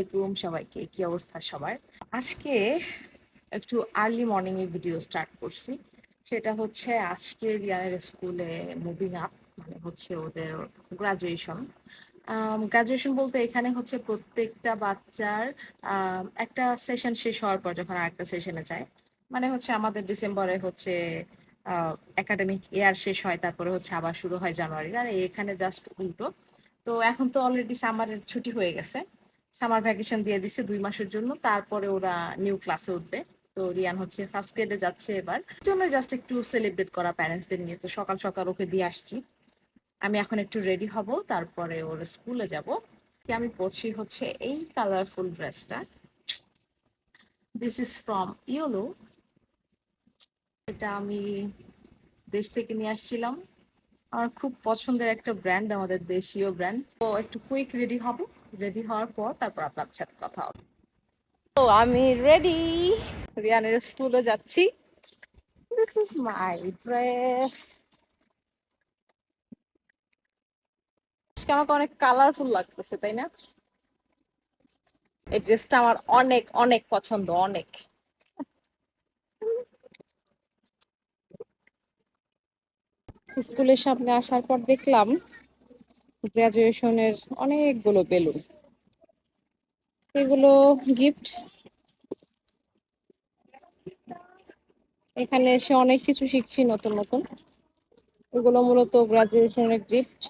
আসসালামাইকুম সবাইকে কি অবস্থা সবার। আজকে একটু আর্লি মর্নিং এর ভিডিও স্টার্ট করছি। সেটা হচ্ছে আজকে রিয়ানের স্কুলে মুভিং আপ মানে হচ্ছে ওদের গ্রাজুয়েশন গ্রাজুয়েশন বলতে এখানে হচ্ছে প্রত্যেকটা বাচ্চার একটা সেশন শেষ হওয়ার পর যখন আরেকটা সেশনে যায় মানে হচ্ছে আমাদের ডিসেম্বরে হচ্ছে একাডেমিক ইয়ার শেষ হয়, তারপরে হচ্ছে আবার শুরু হয় জানুয়ারি আর এখানে জাস্ট উল্টো। তো এখন তো অলরেডি সামারের ছুটি হয়ে গেছে। সামার ভ্যাকেশন দিয়ে দিছে দুই মাসের জন্য। তারপরে ওরা নিউ ক্লাসে উঠবে। তো রিয়ান হচ্ছে ফার্স্ট গ্রেডে যাচ্ছে এবার। জন্য জাস্ট একটু সেলিব্রেট করা প্যারেন্টসদের নিয়ে। তো সকাল সকাল ওকে দিয়ে আসছি। আমি এখন একটু রেডি হব। তারপরে ওর স্কুলে যাব। আমি পড়ছি হচ্ছে এই কালারফুল ড্রেসটা দিস ইজ ফ্রম ইয়োলো এটা আমি দেশ থেকে নিয়ে আসছিলাম। আমার খুব পছন্দের একটা ব্র্যান্ড আমাদের দেশীয় ব্র্যান্ড তো একটু কুইক রেডি হব। রেডি হওয়ার পর তারপর আপনার সাথে কথা হবে। তো আমি রেডি রিয়ানের স্কুলে যাচ্ছি। দিস ইজ মাই ড্রেস আমাকে অনেক কালারফুল লাগতেছে তাই না? এই ড্রেসটা আমার অনেক অনেক পছন্দ অনেক। স্কুলের সামনে আসার পর দেখলাম গ্রাজুয়েশনের অনেকগুলো বেলুন। এগুলো গিফট এখানে এসে অনেক কিছু শিখছি নতুন নতুন। এগুলো মূলত গ্রাজুয়েশনের গিফট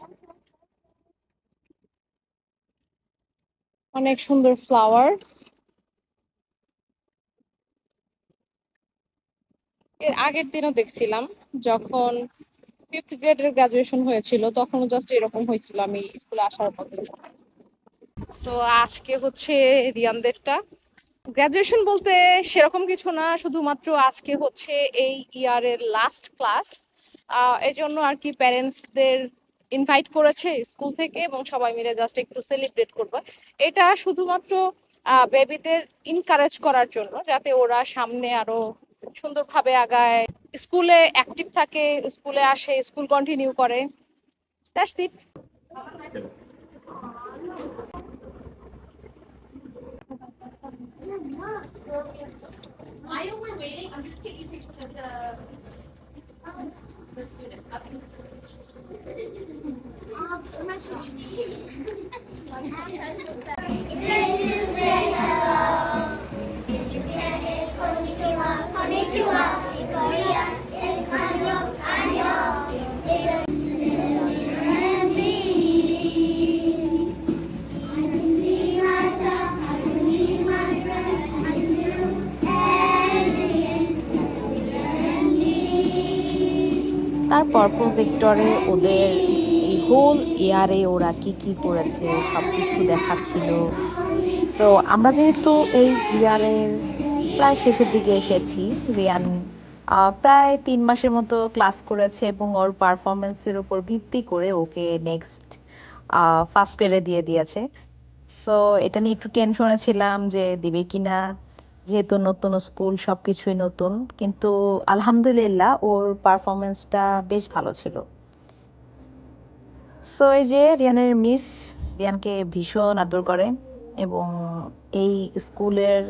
অনেক সুন্দর ফ্লাওয়ার এর আগের দিনও দেখছিলাম, যখন ফিফথ গ্রেডের গ্রাজুয়েশন হয়েছিল, তখনও জাস্ট এরকম হয়েছিল, আমি স্কুলে আসার পথে সো আজকে হচ্ছে রিয়ানদেরটা। গ্রাজুয়েশন বলতে সেরকম কিছু না, শুধুমাত্র আজকে হচ্ছে এই ইয়ারের লাস্ট ক্লাস এই জন্য আর কি প্যারেন্টসদের ইনভাইট করেছে স্কুল থেকে এবং সবাই মিলে জাস্ট একটু সেলিব্রেট করবে। এটা শুধুমাত্র বেবিদের ইনকারেজ করার জন্য, যাতে ওরা সামনে আরও খুব সুন্দরভাবে আগায়। স্কুলে অ্যাক্টিভ থাকে স্কুলে আসে স্কুল কন্টিনিউ করে। দ্যাটস ইট তারপর প্রজেক্টরে ওদের এই হোল ইয়ারে ওরা কি কি করেছে সব কিছু দেখাচ্ছিল। সো আমরা যেহেতু এই ইয়ারের প্রায় শেষের দিকে এসেছি রিয়ান প্রায় তিন মাসের মতো ক্লাস করেছে এবং ওর পারফরমেন্সের উপর ভিত্তি করে ওকে নেক্সট ফার্স্ট গ্রেডে দিয়ে দিয়েছে। সো এটা নিয়ে একটু টেনশনে ছিলাম যে দিবে কিনা। যেহেতু নতুন স্কুল, সবকিছুই নতুন, কিন্তু আলহামদুলিল্লাহ ওর পারফরমেন্সটা বেশ ভালো ছিল। সো এই যে রিয়ানের মিস রিয়ানকে ভীষণ আদর করে এবং এই স্কুলের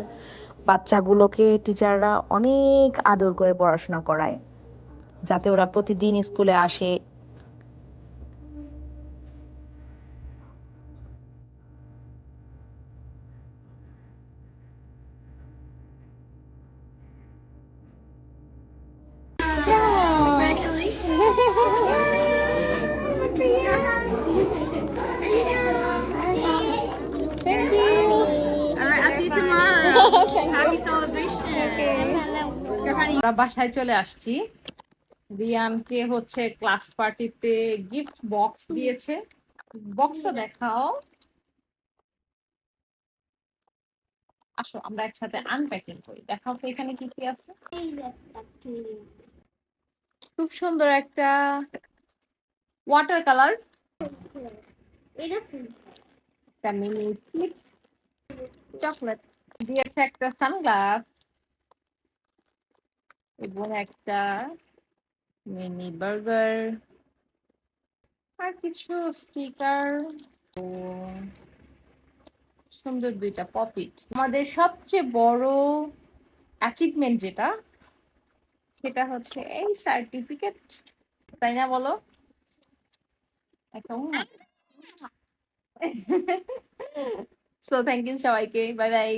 বাচ্চাগুলোকে টিচাররা অনেক আদর করে পড়াশোনা করায়। যাতে ওরা প্রতিদিন স্কুলে আসে All right, I'll see you tomorrow. Happy celebration. আমরা বাসায় চলে আসছি। রিয়ানকে হচ্ছে ক্লাস পার্টিতে গিফট বক্স দিয়েছে। বক্সটা দেখাও। আসো আমরা একসাথে আনপ্যাকিং করি। দেখাও তো এখানে কি কি আছে। খুব সুন্দর একটা ওয়াটার কালার মিনি চকলেট দিয়েছে একটা সানগ্লাস এবং একটা মিনি বার্গার আর কিছু স্টিকার ও সুন্দর দুইটা পপিট আমাদের সবচেয়ে বড় অ্যাচিভমেন্ট যেটা সেটা হচ্ছে এই সার্টিফিকেট তাই না বলো? সো থ্যাংক ইউ সবাইকে বাই বাই